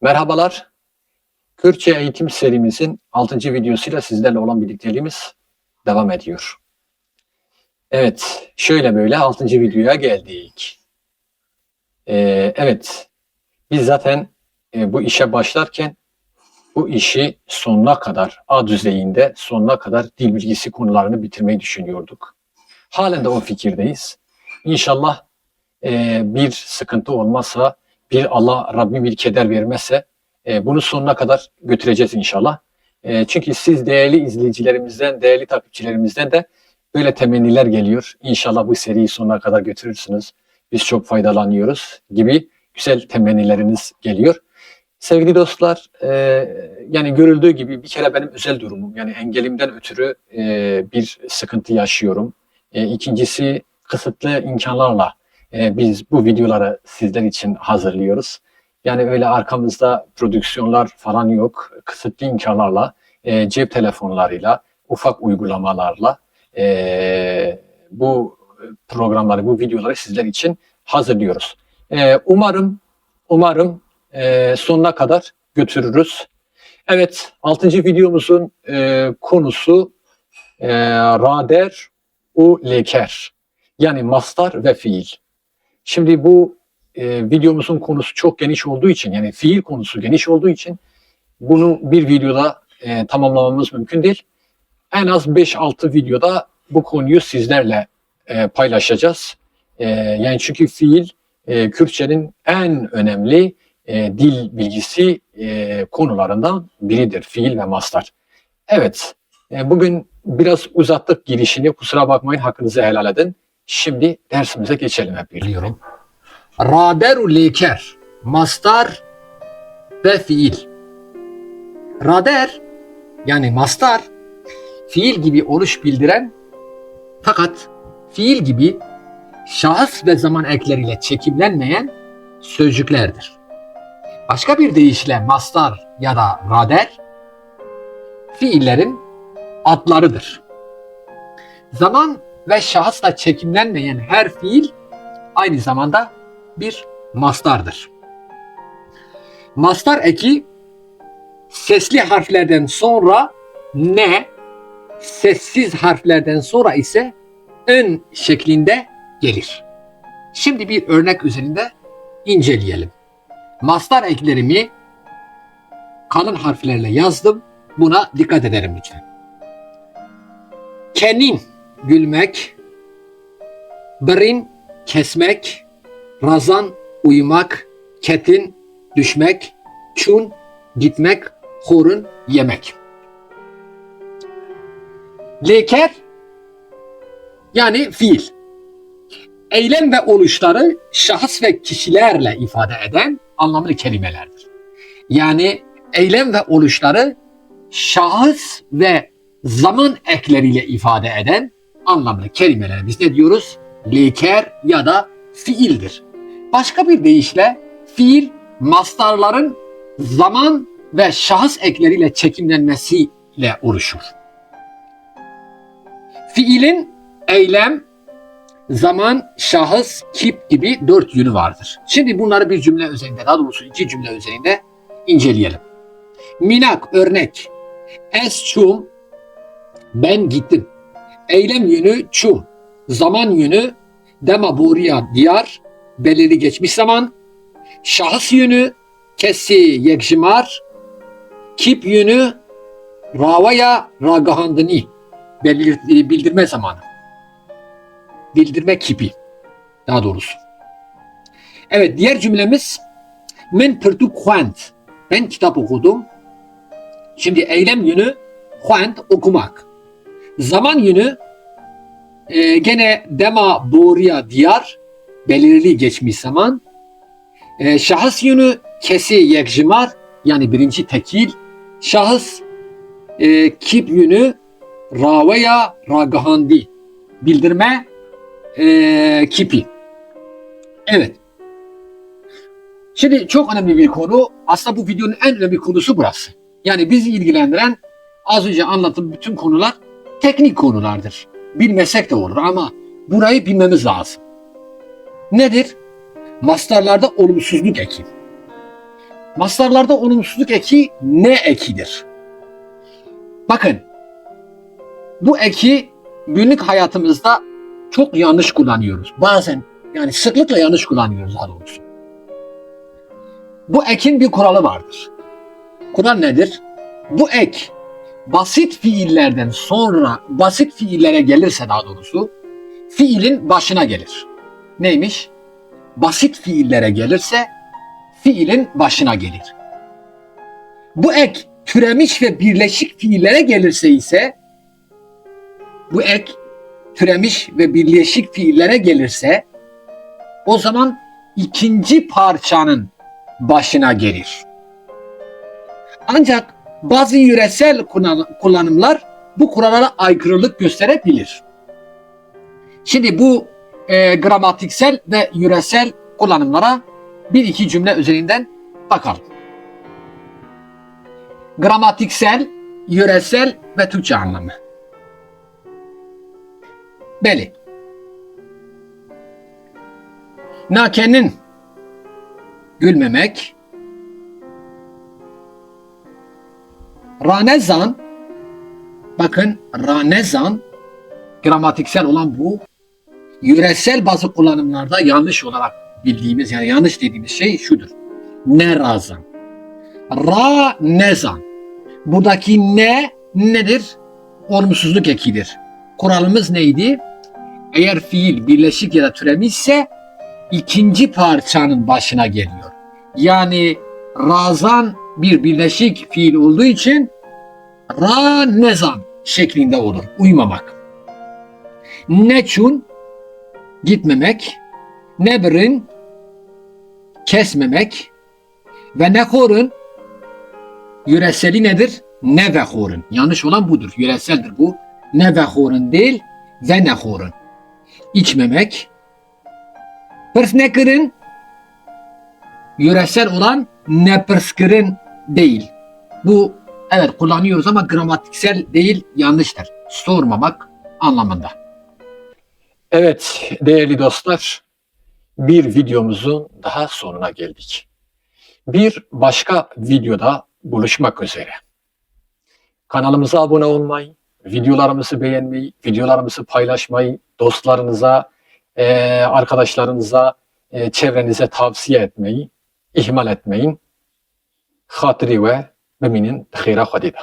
Merhabalar. Kürtçe eğitim serimizin 6. videosuyla sizlerle olan birlikteliğimiz devam ediyor. Evet, şöyle böyle 6. videoya geldik. Ee, evet, biz zaten e, bu işe başlarken bu işi sonuna kadar, A düzeyinde sonuna kadar dil bilgisi konularını bitirmeyi düşünüyorduk. Halen de o fikirdeyiz. İnşallah e, bir sıkıntı olmazsa bir Allah Rabbim bir keder vermezse e, bunu sonuna kadar götüreceğiz inşallah. E, çünkü siz değerli izleyicilerimizden, değerli takipçilerimizden de böyle temenniler geliyor. İnşallah bu seriyi sonuna kadar götürürsünüz. Biz çok faydalanıyoruz gibi güzel temennileriniz geliyor. Sevgili dostlar, e, yani görüldüğü gibi bir kere benim özel durumum. Yani engelimden ötürü e, bir sıkıntı yaşıyorum. E, ikincisi kısıtlı imkanlarla e, biz bu videoları sizler için hazırlıyoruz. Yani öyle arkamızda prodüksiyonlar falan yok. Kısıtlı imkanlarla, e, cep telefonlarıyla, ufak uygulamalarla e, bu programları, bu videoları sizler için hazırlıyoruz. E, umarım, umarım e, sonuna kadar götürürüz. Evet, 6. videomuzun e, konusu e, rader u leker. Yani mastar ve fiil. Şimdi bu e, videomuzun konusu çok geniş olduğu için yani fiil konusu geniş olduğu için bunu bir videoda e, tamamlamamız mümkün değil. En az 5-6 videoda bu konuyu sizlerle e, paylaşacağız. E, yani çünkü fiil e, Kürtçenin en önemli e, dil bilgisi e, konularından biridir. Fiil ve mastar. Evet, e, bugün biraz uzattık girişini. Kusura bakmayın, hakkınızı helal edin. Şimdi dersimize geçelim hep birlikte. biliyorum. Raderu leker, mastar ve fiil. Rader yani mastar fiil gibi oluş bildiren fakat fiil gibi şahıs ve zaman ekleriyle çekimlenmeyen sözcüklerdir. Başka bir deyişle mastar ya da rader fiillerin adlarıdır. Zaman ve şahısla çekimlenmeyen her fiil aynı zamanda bir mastardır. Mastar eki sesli harflerden sonra ne, sessiz harflerden sonra ise ön şeklinde gelir. Şimdi bir örnek üzerinde inceleyelim. Mastar eklerimi kalın harflerle yazdım. Buna dikkat ederim lütfen. Kenin gülmek, birin kesmek, razan uyumak, ketin düşmek, çun gitmek, horun yemek. Leker yani fiil. Eylem ve oluşları şahıs ve kişilerle ifade eden anlamlı kelimelerdir. Yani eylem ve oluşları şahıs ve zaman ekleriyle ifade eden anlamlı kelimelere biz ne diyoruz? Leker ya da fiildir. Başka bir deyişle fiil mastarların zaman ve şahıs ekleriyle çekimlenmesiyle oluşur. Fiilin eylem, zaman, şahıs, kip gibi dört yönü vardır. Şimdi bunları bir cümle üzerinde, daha doğrusu iki cümle üzerinde inceleyelim. Minak örnek. Es çum, ben gittim. Eylem yönü çum. Zaman yönü dema boria diyar, belirli geçmiş zaman. Şahıs yönü kesi yekjimar. Kip yönü ravaya ragahandını belirli bildirme zamanı. Bildirme kipi daha doğrusu. Evet diğer cümlemiz men pırtu kuent. Ben kitap okudum. Şimdi eylem yönü kuent okumak. Zaman yönü e, gene dema boria diyar belirli geçmiş zaman. E, şahıs yönü kesi yekjimar yani birinci tekil. Şahıs e, kip yönü ravaya ragahandi bildirme e, kipi. Evet. Şimdi çok önemli bir konu. Aslında bu videonun en önemli konusu burası. Yani bizi ilgilendiren az önce anlattığım bütün konular teknik konulardır. Bilmesek de olur ama burayı bilmemiz lazım. Nedir? Mastarlarda olumsuzluk eki. Mastarlarda olumsuzluk eki ne ekidir? Bakın bu eki günlük hayatımızda çok yanlış kullanıyoruz. Bazen yani sıklıkla yanlış kullanıyoruz daha doğrusu. Bu ekin bir kuralı vardır. Kural nedir? Bu ek basit fiillerden sonra basit fiillere gelirse daha doğrusu fiilin başına gelir. Neymiş? Basit fiillere gelirse fiilin başına gelir. Bu ek türemiş ve birleşik fiillere gelirse ise bu ek türemiş ve birleşik fiillere gelirse o zaman ikinci parçanın başına gelir. Ancak bazı yüresel kullan- kullanımlar bu kurallara aykırılık gösterebilir. Şimdi bu e, gramatiksel ve yüresel kullanımlara bir iki cümle üzerinden bakalım. Gramatiksel, yüresel ve Türkçe anlamı. Beli. Nakenin gülmemek. Ranezan bakın ranezan gramatiksel olan bu yüresel bazı kullanımlarda yanlış olarak bildiğimiz yani yanlış dediğimiz şey şudur. Ne razan. Ra nezan. Buradaki ne nedir? Olumsuzluk ekidir. Kuralımız neydi? Eğer fiil birleşik ya da türemişse ikinci parçanın başına geliyor. Yani razan bir birleşik fiil olduğu için ra nezan şeklinde olur. Uymamak. Neçun gitmemek, nebrin kesmemek ve nekorun yüreseli nedir? Nevehorun. Yanlış olan budur. Yüreseldir bu. Nevehorun değil ve nehorun. İçmemek. Pırsnekırın yüresel olan nepırskırın değil. Bu evet kullanıyoruz ama gramatiksel değil yanlıştır. Sormamak anlamında. Evet değerli dostlar bir videomuzun daha sonuna geldik. Bir başka videoda buluşmak üzere. Kanalımıza abone olmayı, videolarımızı beğenmeyi, videolarımızı paylaşmayı, dostlarınıza, eee, arkadaşlarınıza, eee, çevrenize tavsiye etmeyi ihmal etmeyin. Hatırı ve beminin xeyra xadida.